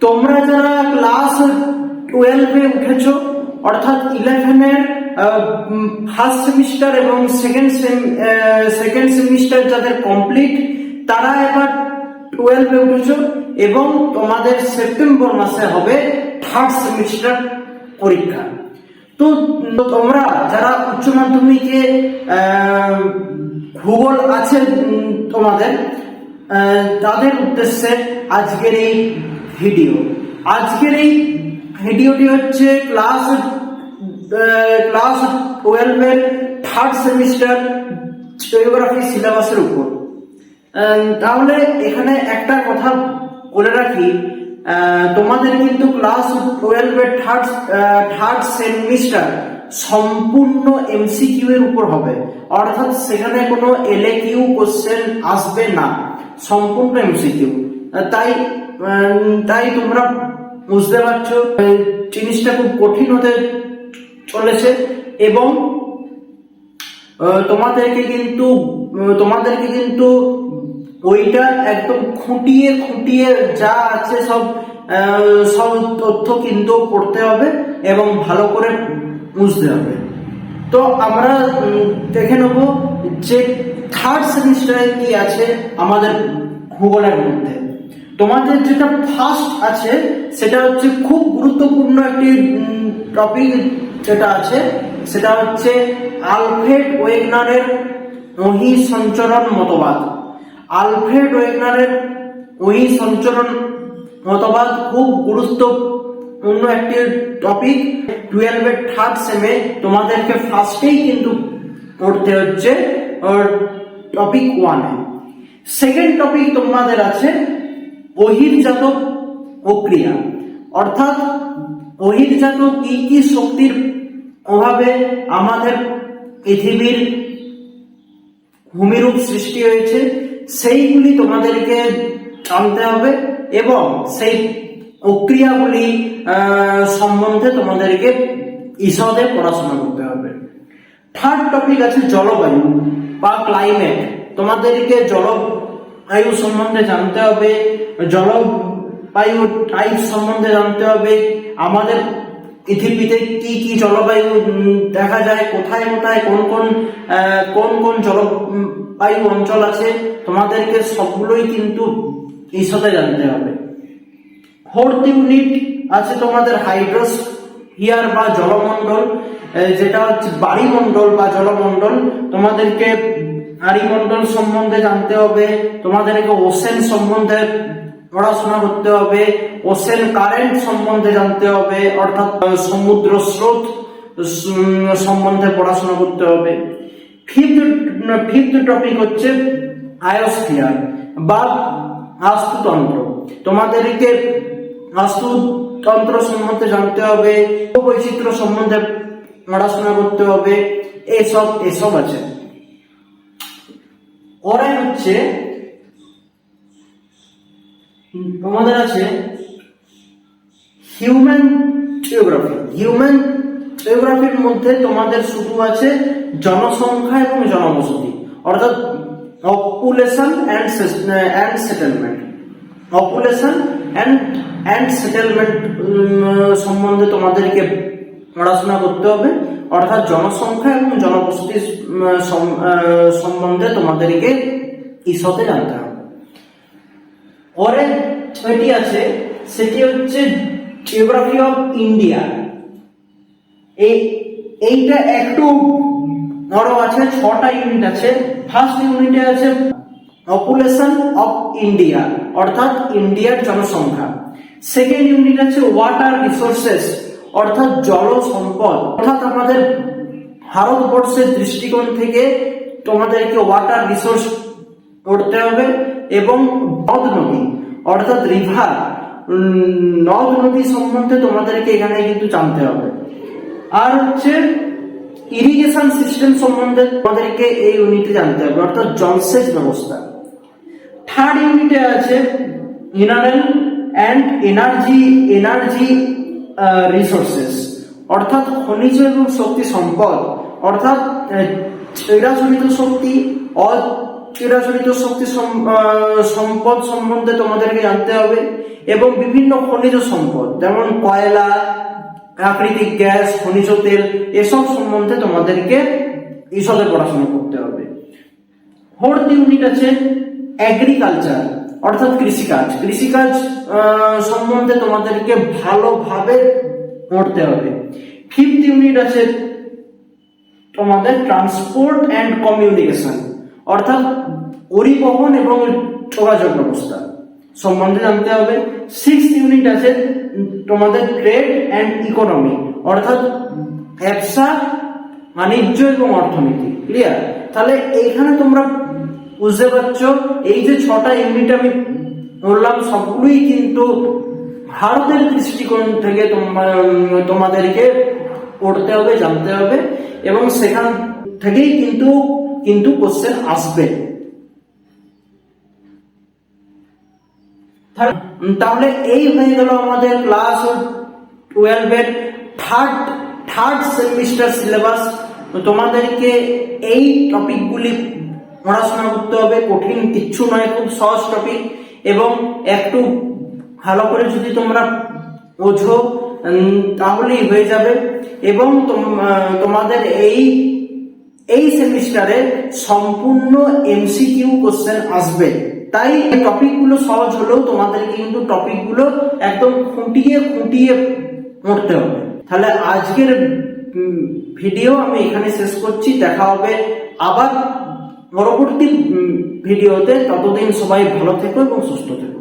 তোমরা যারা ক্লাস টুয়েলভে উঠেছ, অর্থাৎ ইলেভেনের ফার্স্ট সেমিস্টার এবং সেকেন্ড সেকেন্ড সেমিস্টার যাদের কমপ্লিট তারা এবার টুয়েলভে উঠেছ এবং তোমাদের সেপ্টেম্বর মাসে হবে থার্ড সেমিস্টার পরীক্ষা। তো তোমরা যারা উচ্চ মাধ্যমিকে ভূগোল আছে তোমাদের তাদের উদ্দেশ্যে আজকের এই ভিডিও আজকের এই ভিডিওটি হচ্ছে ক্লাস ক্লাস টুয়েলভের থার্ড সেমিস্টার জিওগ্রাফি সিলেবাসের উপর। তাহলে এখানে একটা কথা বলে রাখি তোমাদের কিন্তু ক্লাস টুয়েলভের থার্ড থার্ড সেমিস্টার সম্পূর্ণ এমসিকিউ এর উপর হবে। অর্থাৎ সেখানে কোনো এলএ কিউ কোশ্চেন আসবে না। সম্পূর্ণ এমসিকিউ তাই তাই তোমরা বুঝতে পারছ জিনিসটা খুব কঠিন হতে চলেছে এবং তোমাদেরকে কিন্তু তোমাদেরকে কিন্তু ওইটা একদম খুঁটিয়ে খুঁটিয়ে যা আছে সব সব তথ্য কিন্তু পড়তে হবে এবং ভালো করে বুঝতে হবে। তো আমরা দেখে নেব যে থার্ড সেমিস্টারে কি আছে আমাদের ভূগোলের মধ্যে। তোমাদের যেটা ফার্স্ট আছে, সেটা হচ্ছে খুব গুরুত্বপূর্ণ একটি টপিক যেটা আছে, সেটা হচ্ছে আলফ্রেড ওয়েগনারের মহি সঞ্চরণ মতবাদ। আলফ্রেড ওয়েগনারের মহি সঞ্চরণ মতবাদ খুব গুরুত্বপূর্ণ একটি টপিক টুয়েলভের থার্ড সেমে তোমাদেরকে ফার্স্টেই কিন্তু পড়তে হচ্ছে টপিক ওয়ানে সেকেন্ড টপিক তোমাদের আছে বহির্জাত প্রক্রিয়া। অর্থাৎ বহির্জাত কি কি শক্তির অভাবে আমাদের পৃথিবীর ভূমিরূপ সৃষ্টি হয়েছে, সেইগুলি তোমাদেরকে জানতে হবে এবং সেই প্রক্রিয়াগুলি সম্বন্ধে তোমাদেরকে ঈষদে পড়াশোনা করতে হবে। থার্ড টপিক আছে জলবায়ু বা ক্লাইমেট তোমাদেরকে জলবায়ু সম্বন্ধে জানতে হবে। জলবায়ু টাইপ সম্বন্ধে জানতে হবে, আমাদের পৃথিবীতে কি কি জলবায়ু দেখা যায়, কোথায় কোথায় কোন কোন কোন কোন জলবায়ু অঞ্চল আছে, তোমাদেরকে সবগুলোই কিন্তু ঈষতে জানতে হবে। ফোর্থ ইউনিট আছে তোমাদের হাইড্রোস হিয়ার বা জলমণ্ডল যেটা হচ্ছে বাড়িমণ্ডল বা জলমণ্ডল, তোমাদেরকে বাড়িমণ্ডল সম্বন্ধে জানতে হবে, তোমাদেরকে ওসেন সম্বন্ধে পড়াশোনা করতে হবে, ওসেন কারেন্ট সম্বন্ধে জানতে হবে, অর্থাৎ সমুদ্র স্রোত সম্বন্ধে পড়াশোনা করতে হবে। ফিফথ ফিফথ টপিক হচ্ছে আয়োস্ফিয়ার বা বাস্তুতন্ত্র। তোমাদেরকে বাস্তুতন্ত্র সম্বন্ধে জানতে হবে, বৈচিত্র্য সম্বন্ধে পড়াশোনা করতে হবে, এসব এসব আছে। পরে হচ্ছে তোমাদের আছে হিউম্যান জিওগ্রাফি হিউম্যান জিওগ্রাফির মধ্যে তোমাদের শুধু আছে জনসংখ্যা এবং জনবসতি, অর্থাৎ population and and settlement population and and settlement সম্বন্ধে তোমাদেরকে পড়াশোনা করতে হবে। অর্থাৎ জনসংখ্যা এবং জনবসতি সম্বন্ধে তোমাদেরকে ঈষতে জানতে হবে। পরে ছয়টি আছে, সেটি হচ্ছে জিওগ্রাফি অফ ইন্ডিয়া এই এইটা একটু বড় আছে, ছটা ইউনিট আছে। ফার্স্ট ইউনিটে আছে পপুলেশন অফ ইন্ডিয়া অর্থাৎ ইন্ডিয়ার জনসংখ্যা। সেকেন্ড ইউনিট আছে ওয়াটার রিসোর্সেস অর্থাৎ জল সম্পদ। অর্থাৎ আমাদের ভারতবর্ষের দৃষ্টিকোণ থেকে তোমাদেরকে ওয়াটার রিসোর্স করতে হবে এবং নদ নদী, অর্থাৎ রিভার নদ নদী সম্বন্ধে তোমাদেরকে এখানে কিন্তু জানতে হবে। আর হচ্ছে ইরিগেশন সিস্টেম সম্বন্ধে তোমাদেরকে এই ইউনিটে জানতে হবে, অর্থাৎ জলসেচ ব্যবস্থা। থার্ড ইউনিটে আছে mineral and energy energy resources অর্থাৎ খনিজ এবং শক্তি সম্পদ, অর্থাৎ চিরাচরিত শক্তি, অচিরাচরিত শক্তি সম- সম্পদ সম্বন্ধে তোমাদেরকে জানতে হবে, এবং বিভিন্ন খনিজ সম্পদ, যেমন কয়লা, প্রাকৃতিক গ্যাস, খনিজ তেল, এসব সম্বন্ধে তোমাদেরকে ঈষদে পড়াশোনা করতে হবে। ফোর্থ ইউনিট আছে এগ্রিকালচার অর্থাৎ কৃষিকাজ। কৃষিকাজ সম্বন্ধে তোমাদেরকে ভালোভাবে পড়তে হবে। ফিফথ ইউনিট আছে তোমাদের ট্রান্সপোর্ট অ্যান্ড কমিউনিকেশন অর্থাৎ পরিবহন এবং যোগাযোগ ব্যবস্থা সম্বন্ধে জানতে হবে। সিক্স ইউনিট আছে তোমাদের ট্রেড অ্যান্ড ইকোনমি অর্থাৎ ব্যবসা, বাণিজ্য এবং অর্থনীতি ক্লিয়ার তাহলে এইখানে তোমরা বুঝতে পারছ? এই যে ছটা ইউনিট আমি বললাম, সবগুলোই কিন্তু ভারতের দৃষ্টিকোণ থেকে তোমা- তোমাদেরকে পড়তে হবে, জানতে হবে, এবং সেখান থেকেই কিন্তু কিন্তু কোশ্চেন আসবে। তাহলে এই হয়ে গেল আমাদের ক্লাস টুয়েলভের থার্ড থার্ড সেমিস্টার সিলেবাস তোমাদেরকে এই টপিকগুলি পড়াশোনা করতে হবে, কঠিন কিচ্ছু নয়, খুব সহজ টপিক এবং একটু ভালো করে যদি তোমরা বোঝো তাহলেই হয়ে যাবে এবং তোম- তোমাদের এই এই সেমিস্টারে সম্পূর্ণ এমসিকিউ কোশ্চেন আসবে। তাই টপিকগুলো সহজ হলেও তোমাদেরকে কিন্তু টপিকগুলো একদম খুঁটিয়ে খুঁটিয়ে পড়তে হবে। তাহলে আজকের ভিডিও আমি এখানে শেষ করছি, দেখা হবে আবার পরবর্তী ভিডিওতে ততদিন সবাই ভালো থেকো এবং সুস্থ থেকো।